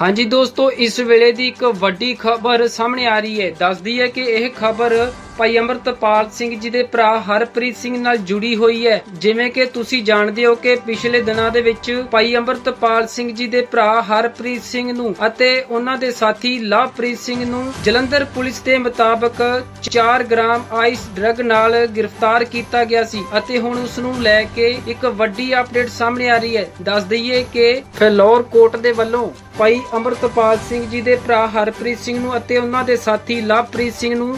ਹਾਂਜੀ ਦੋਸਤੋ, ਇਸ ਵੇਲੇ ਦੀ ਇੱਕ ਵੱਡੀ ਖਬਰ ਸਾਹਮਣੇ ਆ ਰਹੀ ਹੈ। ਦੱਸਦੀ ਹੈ ਕਿ ਇਹ ਖਬਰ ਭਾਈ ਅਮਰਤਪਾਲ ਸਿੰਘ ਜੀ ਦੇ ਭਰਾ ਹਰਪ੍ਰੀਤ ਸਿੰਘ ਨਾਲ ਜੁੜੀ ਹੋਈ ਹੈ। ਜਿਵੇਂ ਕਿ ਤੁਸੀਂ ਜਾਣਦੇ ਹੋ ਕਿ ਪਿਛਲੇ ਦਿਨਾਂ ਦੇ ਵਿੱਚ ਭਾਈ ਅਮਰਤਪਾਲ ਸਿੰਘ ਜੀ ਦੇ ਭਰਾ ਹਰਪ੍ਰੀਤ ਸਿੰਘ ਨੂੰ ਅਤੇ ਉਹਨਾਂ ਦੇ ਸਾਥੀ ਲਵਪ੍ਰੀਤ ਸਿੰਘ ਨੂੰ ਜਲੰਧਰ ਪੁਲਿਸ ਦੇ ਮੁਤਾਬਕ 4 ਗ੍ਰਾਮ ਆਈਸ ਡਰੱਗ ਨਾਲ ਗ੍ਰਿਫਤਾਰ ਕੀਤਾ ਗਿਆ ਸੀ ਅਤੇ ਹੁਣ ਉਸ ਨੂੰ ਲੈ ਕੇ ਇੱਕ ਵੱਡੀ ਅਪਡੇਟ ਸਾਹਮਣੇ ਆ ਰਹੀ ਹੈ। ਦੱਸ ਦਈਏ ਕਿ ਫਿਲੌਰ ਕੋਰਟ ਦੇ ਵੱਲੋਂ ਭਾਈ ਅਮਰਤਪਾਲ ਸਿੰਘ ਜੀ ਦੇ ਭਰਾ ਹਰਪ੍ਰੀਤ ਸਿੰਘ ਨੂੰ ਅਤੇ ਉਹਨਾਂ ਦੇ ਸਾਥੀ ਲਵਪ੍ਰੀਤ ਸਿੰਘ ਨੂੰ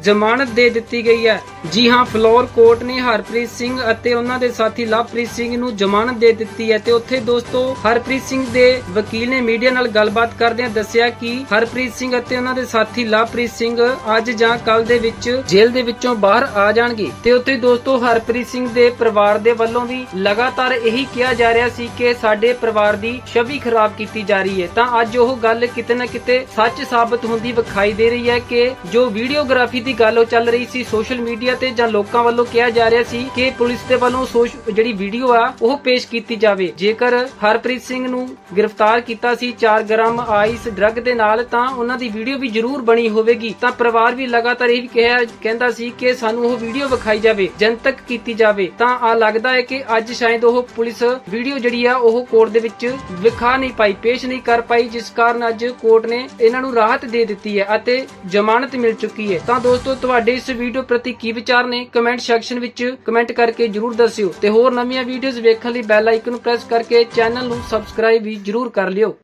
ਜ਼ਮਾਨਤ ਦੇ ਦਿੱਤੀ ਗਈ ਹੈ। ਜੀ ਹਾਂ, ਫਲੋਰ ਕੋਰਟ ਨੇ ਹਰਪ੍ਰੀਤ ਸਿੰਘ ਅਤੇ ਉਹਨਾਂ ਦੇ ਸਾਥੀ ਲਵਪ੍ਰੀਤ ਸਿੰਘ ਨੂੰ ਜ਼ਮਾਨਤ ਦੇ ਦਿੱਤੀ ਹੈ ਤੇ ਉੱਥੇ ਦੋਸਤੋ ਹਰਪ੍ਰੀਤ ਸਿੰਘ ਦੇ ਵਕੀਲ ਨੇ ਮੀਡੀਆ ਨਾਲ ਗੱਲਬਾਤ ਕਰਦਿਆਂ ਦੱਸਿਆ ਕਿ ਹਰਪ੍ਰੀਤ ਸਿੰਘ ਅਤੇ ਉਹਨਾਂ ਦੇ ਸਾਥੀ ਲਵਪ੍ਰੀਤ ਸਿੰਘ ਅੱਜ ਜਾਂ ਕੱਲ ਦੇ ਵਿੱਚ ਜੇਲ੍ਹ ਦੇ ਵਿੱਚੋਂ ਬਾਹਰ ਆ ਜਾਣਗੇ ਤੇ ਉੱਥੇ ਦੋਸਤੋ ਹਰਪ੍ਰੀਤ ਸਿੰਘ ਦੇ ਪਰਿਵਾਰ ਦੇ ਵੱਲੋਂ ਵੀ ਲਗਾਤਾਰ ਇਹੀ ਕਿਹਾ ਜਾ ਰਿਹਾ ਸੀ ਕਿ ਸਾਡੇ ਪਰਿਵਾਰ ਦੀ ਛਵੀ ਖਰਾਬ ਕੀਤੀ ਜਾ ਰਹੀ ਹੈ। ਤਾਂ ਅੱਜ ਉਹ ਗੱਲ ਕਿਤੇ ਨਾ ਕਿਤੇ ਸੱਚ ਸਾਬਤ ਹੁੰਦੀ ਵਿਖਾਈ ਦੇ ਰਹੀ ਹੈ ਕਿ ਜੋ ਵੀਡੀਓਗ੍ਰਾਫੀ ਦੀ ਗੱਲ ਉਹ ਚੱਲ ਰਹੀ ਸੀ ਸੋਸ਼ਲ ਮੀਡੀਆ ਤੇ ਜਾਂ ਲੋਕਾਂ ਵੱਲੋਂ ਕਿਹਾ ਜਾ ਰਿਹਾ ਸੀ ਕਿ ਪੁਲਿਸ ਦੇ ਵੱਲੋਂ ਜਿਹੜੀ ਵੀਡੀਓ ਆ, ਉਹ ਪੇਸ਼ ਕੀਤੀ ਜਾਵੇ। ਜੇਕਰ ਹਰਪ੍ਰੀਤ ਸਿੰਘ ਨੂੰ ਗ੍ਰਿਫਤਾਰ ਕੀਤਾ ਸੀ 4 ਗ੍ਰਾਮ ਆਈਸ ਡਰੱਗ ਦੇ ਨਾਲ, ਤਾਂ ਉਹਨਾਂ ਦੀ ਵੀਡੀਓ ਵੀ ਜ਼ਰੂਰ ਬਣੀ ਹੋਵੇਗੀ। ਤਾਂ ਪਰਿਵਾਰ ਵੀ ਲਗਾਤਾਰ ਇਹ ਵੀ ਕਿਹਾ ਕਹਿੰਦਾ ਸੀ ਕਿ ਸਾਨੂੰ ਉਹ ਵੀਡੀਓ ਵਿਖਾਈ ਜਾਵੇ, ਜਨਤਕ ਕੀਤੀ ਜਾਵੇ। ਤਾਂ ਆ ਲੱਗਦਾ ਹੈ ਕਿ ਅੱਜ ਸ਼ਾਇਦ ਉਹ ਪੁਲਿਸ ਵੀਡੀਓ ਜਿਹੜੀ ਆ, ਉਹ ਕੋਰਟ ਦੇ ਵਿੱਚ ਵਿਖਾ ਨਹੀਂ ਪਾਈ, ਪੇਸ਼ ਨਹੀਂ ਕਰ ਪਾਈ, ਜਿਸ ਕਾਰਨ ਅੱਜ ਕੋਰਟ ਨੇ ਇਹਨਾਂ ਨੂੰ ਰਾਹਤ ਦੇ ਦਿੱਤੀ ਹੈ ਅਤੇ ਜ਼ਮਾਨਤ ਮਿਲ ਚੁੱਕੀ ਹੈ। ਤਾਂ ਦੋਸਤੋ, ਤੁਹਾਡੇ ਇਸ ਵੀਡੀਓ ਪ੍ਰਤੀ ਕੀ ਵਿਚਾਰ ਨੇ? ਕਮੈਂਟ ਸੈਕਸ਼ਨ ਵਿੱਚ ਕਮੈਂਟ ਕਰਕੇ ਜਰੂਰ ਦੱਸਿਓ ਤੇ ਹੋਰ ਨਵੀਆਂ ਵੀਡੀਓਜ਼ ਵੇਖਣ ਲਈ ਬੈਲ ਆਈਕਨ ਨੂੰ ਪ੍ਰੈਸ ਕਰਕੇ ਚੈਨਲ ਨੂੰ ਸਬਸਕ੍ਰਾਈਬ ਵੀ ਜਰੂਰ ਕਰ ਲਿਓ।